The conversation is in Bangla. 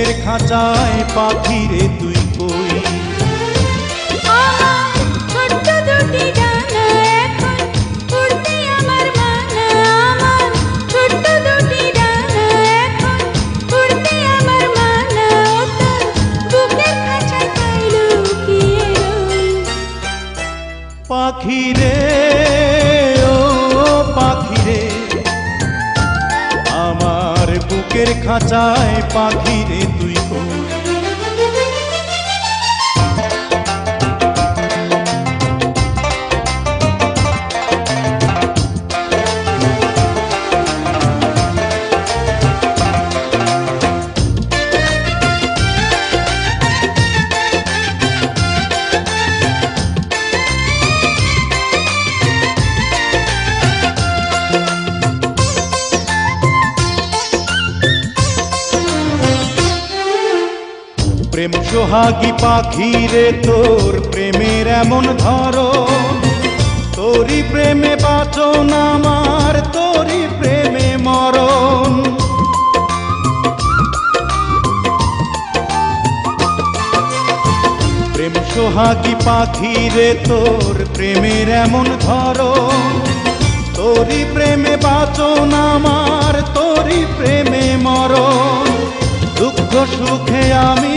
বুকের খাঁচায় পাখিরে তুই বুকের খাঁচায় পাখি রে তুই প্রেম সোহাগী পাখি রে তোর প্রেমের এমন ধরো তোরই প্রেমে বাঁচন আমার, তোরই প্রেমে মরণ। প্রেম সোহাগী পাখি রে তোর প্রেমের এমন ধরো তোরই প্রেমে বাঁচন আমার, তোরই প্রেমে মরণ। দুঃখ সুখে আমি